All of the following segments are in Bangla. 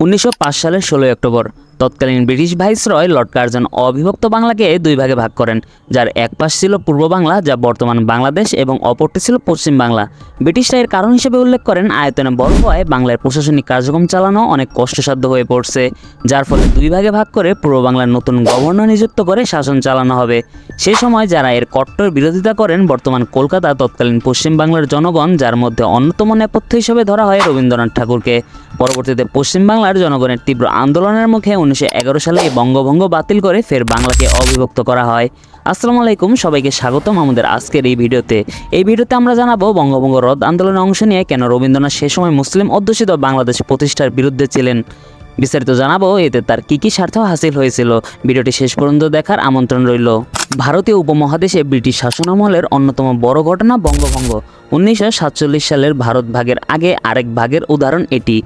উনিশশো পাঁচ সালের ষোলোই অক্টোবর। তৎকালীন ব্রিটিশ ভাইসরয় লর্ড কার্জন অবিভক্ত বাংলাকে দুই ভাগে ভাগ করেন, যার এক পাশ ছিল পূর্ব বাংলা, যা বর্তমান বাংলাদেশ, এবং অপরটি ছিল পশ্চিম বাংলা। ব্রিটিশরা এর কারণ হিসেবে উল্লেখ করেন, আয়তনে বড় হওয়ায় বাংলার প্রশাসনিক কার্যক্রম চালানো অনেক কষ্টসাধ্য হয়ে পড়ছে, যার ফলে দুই ভাগে ভাগ করে পূর্ব বাংলার নতুন গভর্নর নিযুক্ত করে শাসন চালানো হবে। সে সময় যারা এর কট্টর বিরোধিতা করেন, বর্তমান কলকাতা, তৎকালীন পশ্চিম বাংলার জনগণ, যার মধ্যে অন্যতম নেপথ্য হিসেবে ধরা হয় রবীন্দ্রনাথ ঠাকুরকে। পরবর্তীতে পশ্চিম বাংলার জনগণের তীব্র আন্দোলনের মুখে উনিশশো এগারো সালে এই বঙ্গভঙ্গ বাতিল করে ফের বাংলাকে অবিভক্ত করা হয়। আসসালামু আলাইকুম, সবাইকে স্বাগতম আমাদের আজকের এই ভিডিওতে। এই ভিডিওতে আমরা জানাব বঙ্গভঙ্গ রদ আন্দোলনে অংশ নিয়ে কেন রবীন্দ্রনাথ সে সময় মুসলিম অধ্যুষিত বাংলাদেশ প্রতিষ্ঠার বিরুদ্ধে ছিলেন। বিস্তারিত জানাব এতে তার কি কি স্বার্থ হাসিল হয়েছিল। ভিডিওটি শেষ পর্যন্ত দেখার আমন্ত্রণ রইল। ভারতীয় উপমহাদেশে ব্রিটিশ শাসনামলের অন্যতম বড় ঘটনা বঙ্গভঙ্গ। উনিশশো সাতচল্লিশ সালের ভারত ভাগের আগে আরেক ভাগের উদাহরণ এটি।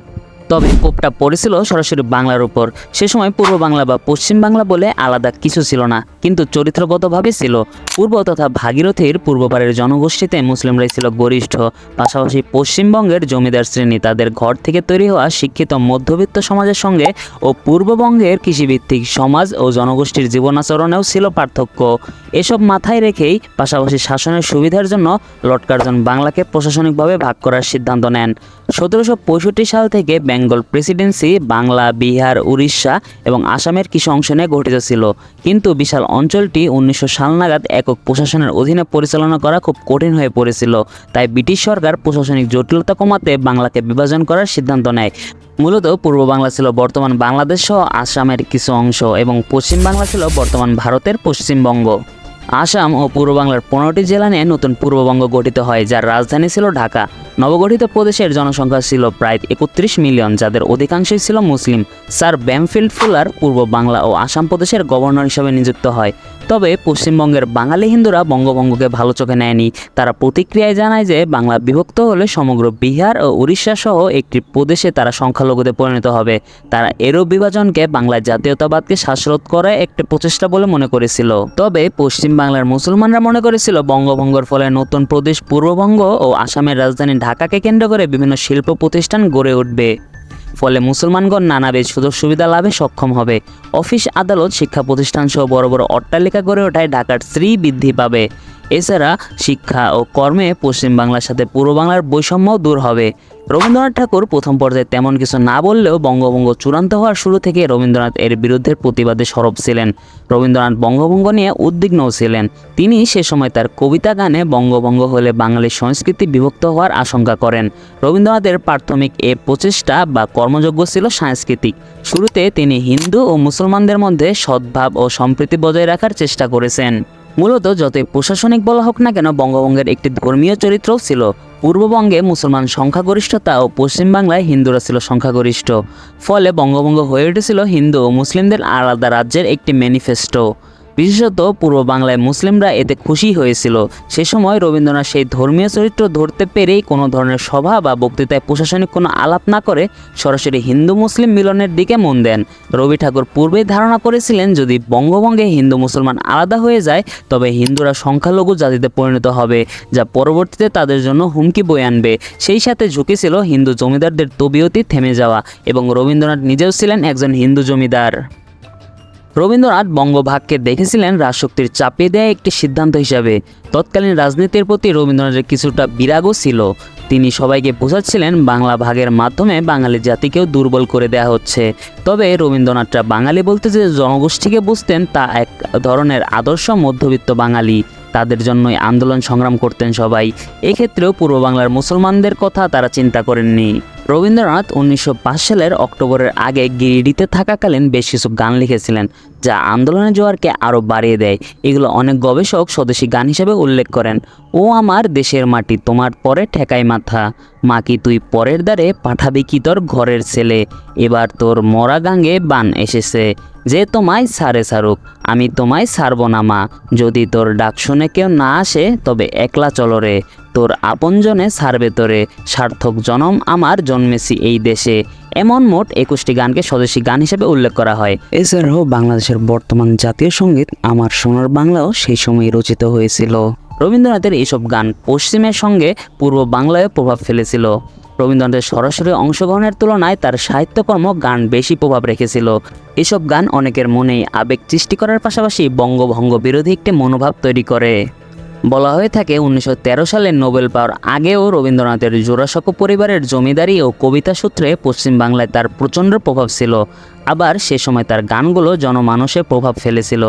তবে কোপটা পড়েছিল সরাসরি বাংলার উপর। সে সময় পূর্ব বাংলা বা পশ্চিম বাংলা বলে আলাদা কিছু ছিল না, কিন্তু চরিত্রগতভাবে ছিল। পূর্ব তথা ভাগীরথীর পূর্বপাড়ের জনগোষ্ঠীতে মুসলিমরাই ছিল গরিষ্ঠ। পাশাপাশি পশ্চিমবঙ্গের জমিদার শ্রেণি তাদের ঘর থেকে তৈরি হওয়া শিক্ষিত মধ্যবিত্ত সমাজের সঙ্গে ও পূর্ববঙ্গের কৃষিভিত্তিক সমাজ ও জনগোষ্ঠীর জীবনাচরণেও ছিল পার্থক্য। এসব মাথায় রেখেই পাশাপাশি শাসনের সুবিধার জন্য লর্ড কার্জন বাংলাকে প্রশাসনিকভাবে ভাগ করার সিদ্ধান্ত নেন। সতেরোশো পঁয়ষট্টি সাল থেকে বেঙ্গল প্রেসিডেন্সি, বাংলা, বিহার, উড়িষ্যা এবং আসামের কিছু অংশ নিয়ে গঠিত ছিল। কিন্তু বিশাল অঞ্চলটি উনিশশো সাল নাগাদ একক প্রশাসনের অধীনে পরিচালনা করা খুব কঠিন হয়ে পড়েছিল। তাই ব্রিটিশ সরকার প্রশাসনিক জটিলতা কমাতে বাংলাকে বিভাজন করার সিদ্ধান্ত নেয়। মূলত পূর্ব বাংলা ছিল বর্তমান বাংলাদেশ সহ আসামের কিছু অংশ এবং পশ্চিম বাংলা ছিল বর্তমান ভারতের পশ্চিমবঙ্গ। আসাম ও পূর্ব বাংলার পনেরোটি জেলা নিয়ে নতুন পূর্ববঙ্গ গঠিত হয়, যার রাজধানী ছিল ঢাকা। নবগঠিত প্রদেশের জনসংখ্যা ছিল প্রায় একত্রিশ মিলিয়ন, যাদের অধিকাংশই ছিল মুসলিম। স্যার ব্যামফিল্ড ফুলার পূর্ব বাংলা ও আসাম প্রদেশের গভর্নর হিসেবে নিযুক্ত হয়। তবে পশ্চিমবঙ্গের বাঙালি হিন্দুরা বঙ্গভঙ্গকে ভালো চোখে নেয়নি। তারা প্রতিক্রিয়ায় জানায় যে বাংলা বিভক্ত হলে সমগ্র বিহার ও উড়িষ্যা সহ একটি প্রদেশে তারা সংখ্যালঘুতে পরিণত হবে। তারা এরও বিভাজনকে বাংলার জাতীয়তাবাদকে শ্বাসরোধ করে একটি প্রচেষ্টা বলে মনে করেছিল। তবে পশ্চিম বাংলার মুসলমানরা মনে করেছিল বঙ্গভঙ্গর ফলে নতুন প্রদেশ পূর্ববঙ্গ ও আসামের রাজধানী ঢাকাকে কেন্দ্র করে বিভিন্ন শিল্প প্রতিষ্ঠান গড়ে উঠবে। ফলে মুসলমানগণ নানাবিধ সুযোগ সুবিধা লাভে সক্ষম হবে। অফিস আদালত, শিক্ষা প্রতিষ্ঠানসহ বড় বড় অট্টালিকা গড়ে ওঠায় ঢাকার শ্রী বৃদ্ধি পাবে। এছাড়া শিক্ষা ও কর্মে পশ্চিম বাংলার সাথে পূর্ব বাংলার বৈষম্য দূর হবে। রবীন্দ্রনাথ ঠাকুর প্রথম পর্যায়ে তেমন কিছু না বললেও বঙ্গভঙ্গ চূড়ান্ত হওয়ার শুরু থেকে রবীন্দ্রনাথ এর বিরুদ্ধে প্রতিবাদে সরব ছিলেন। রবীন্দ্রনাথ বঙ্গভঙ্গ নিয়ে উদ্বিগ্নও ছিলেন। তিনি সে সময় তার কবিতা গানে বঙ্গভঙ্গ হলে বাঙালির সংস্কৃতি বিভক্ত হওয়ার আশঙ্কা করেন। রবীন্দ্রনাথের প্রাথমিক এ প্রচেষ্টা বা কর্মযোগ্য ছিল সাংস্কৃতিক। শুরুতে তিনি হিন্দু ও মুসলমানদের মধ্যে সদ্ভাব ও সম্প্রীতি বজায় রাখার চেষ্টা করেছেন। মূলত যতই প্রশাসনিক বলা হোক না কেন বঙ্গবঙ্গের একটি ধর্মীয় চরিত্রও ছিল। পূর্ববঙ্গে মুসলমান সংখ্যাগরিষ্ঠতা ও পশ্চিমবাংলায় হিন্দুরা ছিল সংখ্যাগরিষ্ঠ। ফলে বঙ্গভঙ্গ হয়ে উঠেছিল হিন্দু ও মুসলিমদের আলাদা রাজ্যের একটি ম্যানিফেস্টো। বিশেষত পূর্ব বাংলায় মুসলিমরা এতে খুশি হয়েছিল। সে সময় রবীন্দ্রনাথ সেই ধর্মীয় চরিত্র ধরতে পেরেই কোনো ধরনের সভা বা বক্তৃতায় প্রশাসনিক কোনো আলাপ না করে সরাসরি হিন্দু মুসলিম মিলনের দিকে মন দেন। রবি ঠাকুর পূর্বেই ধারণা করেছিলেন, যদি বঙ্গভঙ্গে হিন্দু মুসলমান আলাদা হয়ে যায়, তবে হিন্দুরা সংখ্যালঘু জাতিতে পরিণত হবে, যা পরবর্তীতে তাদের জন্য হুমকি বয়ে আনবে। সেই সাথে ঝুঁকি ছিল হিন্দু জমিদারদের তবিয়তি থেমে যাওয়া এবং রবীন্দ্রনাথ নিজেও ছিলেন একজন হিন্দু জমিদার। রবীন্দ্রনাথ বঙ্গভাগকে দেখেছিলেন রাজশক্তির চাপিয়ে দেয়া একটি সিদ্ধান্ত হিসাবে। তৎকালীন রাজনীতির প্রতি রবীন্দ্রনাথের কিছুটা বিরাগও ছিল। তিনি সবাইকে বোঝাচ্ছিলেন বাংলা ভাগের মাধ্যমে বাঙালি জাতিকেও দুর্বল করে দেওয়া হচ্ছে। তবে রবীন্দ্রনাথরা বাঙালি বলতে যে জনগোষ্ঠীকে বুঝতেন, তা এক ধরনের আদর্শ মধ্যবিত্ত বাঙালি। তাদের জন্যই আন্দোলন সংগ্রাম করতেন সবাই। এক্ষেত্রেও পূর্ব বাংলার মুসলমানদের কথা তারা চিন্তা করেননি। রবীন্দ্রনাথ উনিশশো পাঁচ সালের অক্টোবরের আগে গিরিডিতে থাকাকালীন বেশ কিছু গান লিখেছিলেন। যা আন্দোলনের জোয়ারকে আরও বাড়িয়ে দেয়। এগুলো অনেক গবেষক স্বদেশী গান হিসেবে উল্লেখ করেন। ও আমার দেশের মাটি, তোমার পরে ঠেকাই মাথা। মা কি তুই পরের দ্বারে পাঠাবি কি তোর ঘরের ছেলে? এবার তোর মরা গাঙ্গে বান এসেছে। যে তোমায় সারে সারুক, আমি তোমায় সারব না মা। যদি তোর ডাক শুনে কেউ না আসে, তবে একলা চলরে তোর আপনজনে সারবে তোরে। সার্থক জনম আমার জন্মেছি এই দেশে। এমন মোট একুশটি গানকে স্বদেশী গান হিসেবে উল্লেখ করা হয়। এছাড়াও বাংলাদেশের বর্তমান জাতীয় সংগীত আমার সোনার বাংলাও সেই সময় রচিত হয়েছিল। রবীন্দ্রনাথের এইসব গান পশ্চিমের সঙ্গে পূর্ব বাংলায় প্রভাব ফেলেছিল। রবীন্দ্রনাথের সরাসরি অংশগ্রহণের তুলনায় তার সাহিত্যকর্ম গান বেশি প্রভাব রেখেছিল। এসব গান অনেকের মনেই আবেগ সৃষ্টি করার পাশাপাশি বঙ্গভঙ্গ বিরোধী একটি মনোভাব তৈরি করে। বলা হয়ে থাকে উনিশশো তেরো সালে নোবেল পাওয়ার আগেও রবীন্দ্রনাথের জোড়াসাঁকো পরিবারের জমিদারি ও কবিতা সূত্রে পশ্চিমবাংলায় তার প্রচণ্ড প্রভাব ছিল। আবার সে সময় তার গানগুলো জনমানসে প্রভাব ফেলেছিল।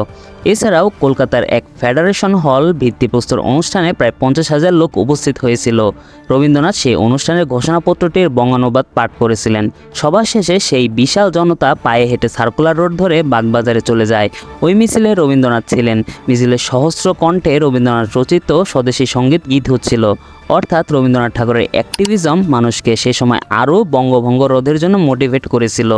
এছাড়াও কলকাতার এক ফেডারেশন হল ভিত্তিপ্রস্তর অনুষ্ঠানে প্রায় পঞ্চাশ হাজার লোক উপস্থিত হয়েছিল। রবীন্দ্রনাথ সেই অনুষ্ঠানের ঘোষণাপত্রটির বঙ্গানুবাদ পাঠ করেছিলেন। সবার শেষে সেই বিশাল জনতা পায়ে হেঁটে সার্কুলার রোড ধরে বাগবাজারে চলে যায়। ওই মিছিলে রবীন্দ্রনাথ ছিলেন। মিছিলের সহস্র কণ্ঠে রবীন্দ্রনাথ রচিত স্বদেশী সংগীত গীত হচ্ছিল। অর্থাৎ রবীন্দ্রনাথ ঠাকুরের অ্যাক্টিভিজম মানুষকে সে সময় আরও বঙ্গভঙ্গ রোধের জন্য মোটিভেট করেছিল।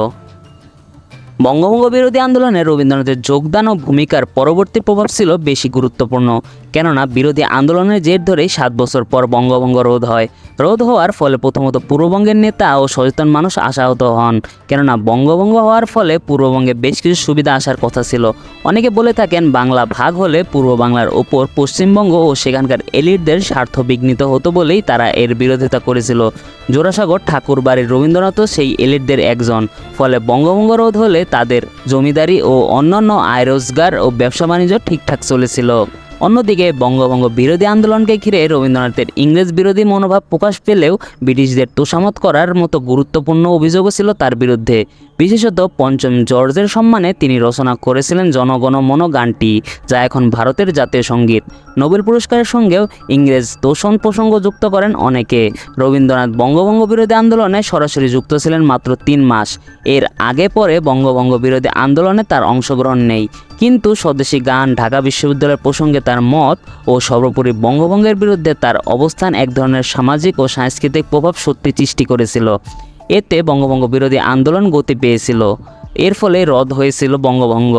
বঙ্গভঙ্গ বিরোধী আন্দোলনে রবীন্দ্রনাথের যোগদান ও ভূমিকার পরবর্তী প্রভাব ছিল বেশি গুরুত্বপূর্ণ। কেননা বিরোধী আন্দোলনের জের ধরেই সাত বছর পর বঙ্গভঙ্গ রোধ হয়। রোধ হওয়ার ফলে প্রথমত পূর্ববঙ্গের নেতা ও সচেতন মানুষ আশাহত হন। কেননা বঙ্গভঙ্গ হওয়ার ফলে পূর্ববঙ্গে বেশ কিছু সুবিধা আসার কথা ছিল। অনেকে বলে থাকেন, বাংলা ভাগ হলে পূর্ব বাংলার ওপর পশ্চিমবঙ্গ ও সেখানকার এলিটদের স্বার্থ বিঘ্নিত হতো বলেই তারা এর বিরোধিতা করেছিল। জোড়াসাগর ঠাকুর বাড়ির রবীন্দ্রনাথও সেই এলিটদের একজন। ফলে বঙ্গভঙ্গ রোধ হলে তাদের জমিদারি ও অন্যান্য আয় রোজগার ও ব্যবসা বাণিজ্য ঠিকঠাক চলেছিল। অন্যদিকে বঙ্গভঙ্গ বিরোধী আন্দোলনকে ঘিরে রবীন্দ্রনাথের ইংরেজ বিরোধী মনোভাব প্রকাশ পেলেও ব্রিটিশদের তোষামত করার মতো গুরুত্বপূর্ণ অভিযোগও ছিল তার বিরুদ্ধে। বিশেষত পঞ্চম জর্জের সম্মানে তিনি রচনা করেছিলেন জনগণ মন গানটি, যা এখন ভারতের জাতীয় সংগীত। নোবেল পুরস্কারের সঙ্গেও ইংরেজ তোষণ প্রসঙ্গ যুক্ত করেন অনেকে। রবীন্দ্রনাথ বঙ্গভঙ্গ বিরোধী আন্দোলনে সরাসরি যুক্ত ছিলেন মাত্র তিন মাস। এর আগে পরে বঙ্গভঙ্গ বিরোধী আন্দোলনে তার অংশগ্রহণ নেই। কিন্তু স্বদেশী গান ঢাকা বিশ্ববিদ্যালয়ের প্রসঙ্গে তার মত ও সর্বোপরি বঙ্গভঙ্গের বিরুদ্ধে তার অবস্থান এক ধরনের সামাজিক ও সাংস্কৃতিক প্রভাব সত্যি সৃষ্টি করেছিল। এতে বঙ্গভঙ্গ বিরোধী আন্দোলন গতি পেয়েছিল। এর ফলে রদ হয়েছিল বঙ্গভঙ্গ,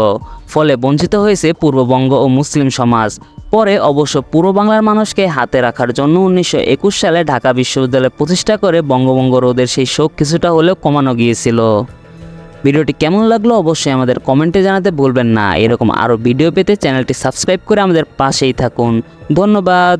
ফলে বঞ্চিত হয়েছে পূর্ববঙ্গ ও মুসলিম সমাজ। পরে অবশ্য পূর্ব বাংলার মানুষকে হাতে রাখার জন্য উনিশশো একুশ সালে ঢাকা বিশ্ববিদ্যালয় প্রতিষ্ঠা করে বঙ্গভঙ্গ রোধের সেই শোক কিছুটা হলেও কমানো গিয়েছিল। ভিডিওটি কেমন লাগল অবশ্যই আমাদের কমেন্টে জানাতে ভুলবেন না। এরকম আরও ভিডিও পেতে চ্যানেলটি সাবস্ক্রাইব করে আমাদের পাশেই থাকুন। ধন্যবাদ।